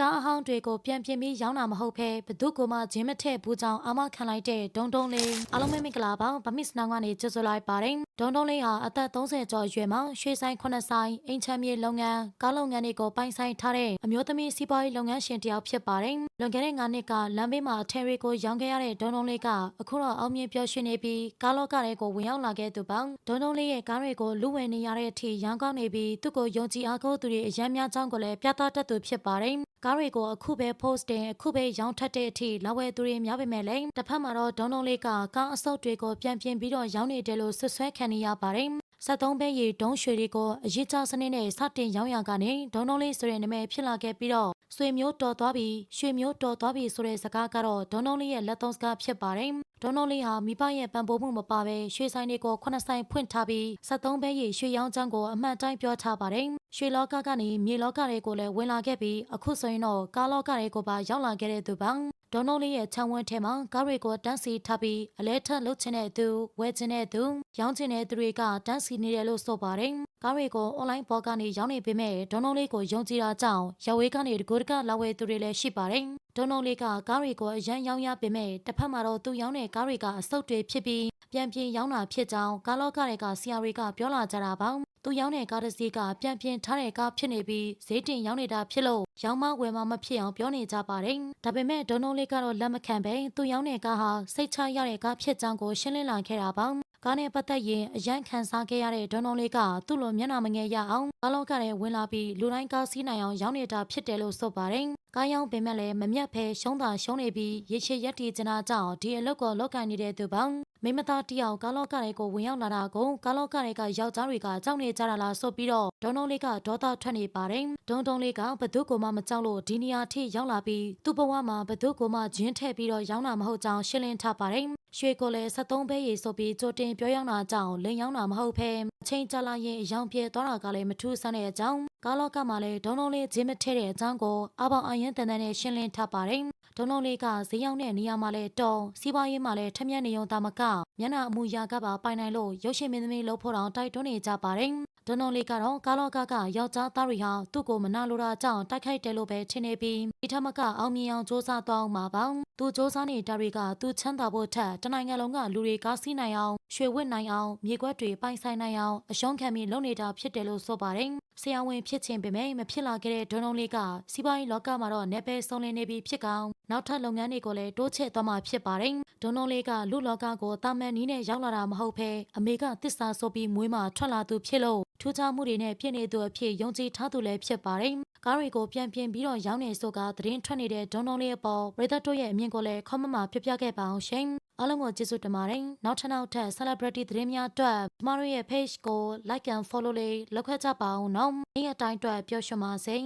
ကားအဟောင်းတွေကိုပြန်ပြင်ပြီးရောင်းတာမဟုတ်ဘဲဘသူကမှဂျင်းမထည့်ဘူးကြောင်အာမခံလိုက်တဲ့ဒုံဒုံလေးအားလုံးပဲမင်္ဂလာပါဗမစ်စနောင်းကနေကြိုဆိုလိုက်ပါတယ်ဒုံဒုံလေးဟာအသက်30ကျော်အရွယ်မှာရွှေဆိုင်9ဆိုင်အိမ်ချမ်းမြေလုပ်ငန်းကားလုပ်ငန်းတွေကိုပိုင်ဆိုင်ထားတဲ့အမျိုးသမီးစီးပွားရေးလုပ်ငန်းရှင်တစ်ယောက်ဖြစ်ပါတယ်လွန်ခဲ့တဲ့9နှစ်ကလမ်းဘေးမှာအထယ်တွေကိုရောင်းခဲ့ရတဲ့ဒုံဒုံလေးကအခုတော့အောင်မြင်ပျော်ရွှင်နေပြီးကားလောကတွေကိုဝင်ရောက်လာခဲ့သူပါဒုံဒုံလေးရဲ့ကားတွေကိုလူဝယ်နေရတဲ့အထိရောင်းကောင်းနေပြီးသူ့ကိုယုံကြည်အားကိုးသူတွေအများများကြောင်းကိုလည်းပြသတတ်သူဖြစ်ပါတယ် ကားတွေကိုအခုပဲ post တင်အခုပဲရောင်းထက်တဲ့အထိလာဝယ်သူတွေများပေမဲ့လည်းတစ်ဖက်မှာတော့ဒုံဒုံလေးကကားအစုပ်တွေကိုပြန်ပြင်ပြီးတော့ရောင်းနေတယ်လို့ဆွဆွဲခံနေရပါတယ်73ဘဲရီဒုံးရွှေတွေကိုအရေးကြစနစ်နဲ့စတင်ရောင်းရကနေဒုံဒုံလေးဆိုတဲ့နာမည်ဖြစ်လာခဲ့ပြီးတော့ဆွေမျိုးတော်သွားပြီရွှေမျိုးတော်သွားပြီဆိုတဲ့စကားကတော့ဒုံဒုံလေးရဲ့လက်သုံးစကားဖြစ်ပါတယ် ဒုံဒုံလေးဟာမိဘရဲ့ပံပိုးမှုမပါဘဲရွှေဆိုင်တွေကိုခုနှစ်ဆိုင်ဖွင့်ထားပြီး73ဘဲရီရွှေရောင်းချမ်းကိုအမှန်တိုင်းပြောထားပါတယ်ရွှေလောကကနေမြေလောကတွေကိုလည်းဝင်လာခဲ့ပြီးအခုဆိုရင်တော့ကားလောကတွေကိုပါရောက်လာခဲ့တဲ့သူပါဒေါ်နိုလေးရဲ့ခြံဝန်းထဲမှာကားတွေကိုတန်းစီထားပြီးအလဲထက်လှုပ်ချင်တဲ့သူဝယ်ချင်တဲ့သူရောင်းချင်တဲ့သူတွေကတန်းစီနေတယ်လို့ဆိုပါတယ်ကားတွေကိုအွန်လိုင်းပေါ်ကနေရောင်းနေပေမဲ့ဒေါ်နိုလေးကိုယုံကြည်တာကြောင့်ရဝေးကနေတကူတကလာဝယ်သူတွေလည်းရှိပါတယ် ဒေါ်နိုလေးကကားတွေကိုအရန်ရောင်းရပေမဲ့တစ်ဖက်မှာတော့သူရောင်းတဲ့ကားတွေကအဆုတ်တွေဖြစ်ပြီးပြန်ပြင်ရောင်းတာဖြစ်ကြောင်းကားလောကတွေကဆီယာတွေကပြောလာကြတာပါသူရောင်းတဲ့ကားတစ်စီးကပြန်ပြင်ထားတဲ့ကားဖြစ်နေပြီးဈေးတင်ရောင်းနေတာဖြစ်လို့ရောင်းမဝယ်မမဖြစ်အောင်ပြောနေကြပါတယ်။ဒါပေမဲ့ဒေါ်နိုလေးကတော့လက်မခံပဲသူရောင်းတဲ့ကားဟာစိတ်ချရတဲ့ကားဖြစ်ကြောင်းကိုရှင်းလင်းလာခဲ့တာပါ။ကားနဲ့ပတ်သက်ရင်အရန်ခံစားခဲ့ရတဲ့ဒေါ်နိုလေးကသူ့လိုမျက်နှာမငယ်ရအောင်ကားလောကထဲဝင်လာပြီးလူတိုင်းကားစီးနိုင်အောင်ရောင်းနေတာဖြစ်တယ်လို့ဆိုပါတယ်။ကားရောင်းပင်မဲ့လည်းမမျက်ဖဲရှုံးတာရှုံးနေပြီးရေချေရက်တီကျနာကြောင့်ဒီအလုပ်ကိုလုပ်ကိုင်နေတဲ့သူပေါ့မိမသားတယောက်ကားလောကတွေကိုဝင်ရောက်လာတာကိုကားလောကတွေကယောက်ျားတွေကကြောက်နေကြတာလားဆိုပြီးတော့ဒုံဒုံလေးကဒေါသထွက်နေပါတယ်ဒုံဒုံလေးကဘသူကိုမှမကြောက်လို့ဒီနေရာထိရောက်လာပြီးသူ့ဘဝမှာဘသူကိုမှဂျင်းထည့်ပြီးတော့ရောင်းတာမဟုတ်ကြောင်းရှင်းလင်းထားပါတယ် ရွှေကိုလည်း73ဘဲရေဆိုပြီးကြိုတင်ပြောရောက်တာကြောင့်လိန်ရောက်တာမဟုတ်ဖဲအချိန်ကြာလာရင်အယောင်ပြေသွားတာကလည်းမထူးဆန်းတဲ့အကြောင်းကားလောကမှာလည်းဒုံဒုံလေးဂျင်းမထဲတဲ့အကြောင်းကိုအပေါင်အရင်တန်တန်နဲ့ရှင်းလင်းထားပါတယ်ဒုံလုံးလေးကဈေးရောက်တဲ့နေရာမှာလဲတော်စီးပွားရေးမှာလဲထက်မြက်နေုံသားမကမျက်နှာအမူအရာကပါပိုင်နိုင်လို့ရုပ်ရှင်မင်းသမီးလို့ဖို့တောင်တိုက်တွန်းနေကြပါတယ် ဒနော်လီကတော့ကာလောကကယောက်ျားသားတွေဟာသူ့ကိုမနာလိုတာကြောင့်တိုက်ခိုက်တယ်လို့ပဲထင်နေပြီးဒီထက်မကအောင်မြင်အောင်စူးစမ်းသွားအောင်ပါပေါ့။သူစူးစမ်းနေတာတွေကသူချမ်းသာဖို့ထက်တနိုင်ငံလုံးကလူတွေကားစီးနိုင်အောင်ရွှေဝစ်နိုင်အောင်မြေကွက်တွေပိုင်ဆိုင်နိုင်အောင်အရှုံးခံပြီးလုပ်နေတာဖြစ်တယ်လို့ဆိုပါတယ်။ဆရာဝန်ဖြစ်ခြင်းပေမဲ့မဖြစ်လာခဲ့တဲ့ဒွန်လုံးလေးကစီးပွားရေးလောကမှာတော့내ပဲဆုံးလင်းနေပြီဖြစ်ကောင်းနောက်ထပ်လုပ်ငန်းတွေကိုလည်းတိုးချဲ့သွားမှာဖြစ်ပါတယ်။ဒွန်လုံးလေးကလူလောကကိုတာမန်နီးနဲ့ရောက်လာတာမဟုတ်ဘဲအမေကတစ္ဆာဆိုပြီးမွေးမှထွက်လာသူဖြစ်လို့ ထူးခြားမှုတွေနဲ့ဖြစ်နေသူအဖြစ်ယုံကြည်ထားသူလည်းဖြစ်ပါတယ်ကားတွေကိုပြန်ပြင်ပြီးတော့ရောင်းနေဆိုကသတင်းထွက်နေတဲ့ဒုံဒုံလေးအပေါ်ပရိသတ်တို့ရဲ့အမြင်ကိုလည်းခေါမမပြပြခဲ့ပါအောင်ရှင်အားလုံးကိုကျေးဇူးတင်ပါတယ်နောက်ထပ်နောက်ထပ် celebrity သတင်းများအတွက်ကျမတို့ရဲ့ page ကို like and follow လေးလုပ်ခဲ့ကြပါအောင်နော်နေ့ရက်တိုင်းအတွက်ပျော်ရွှင်ပါစေ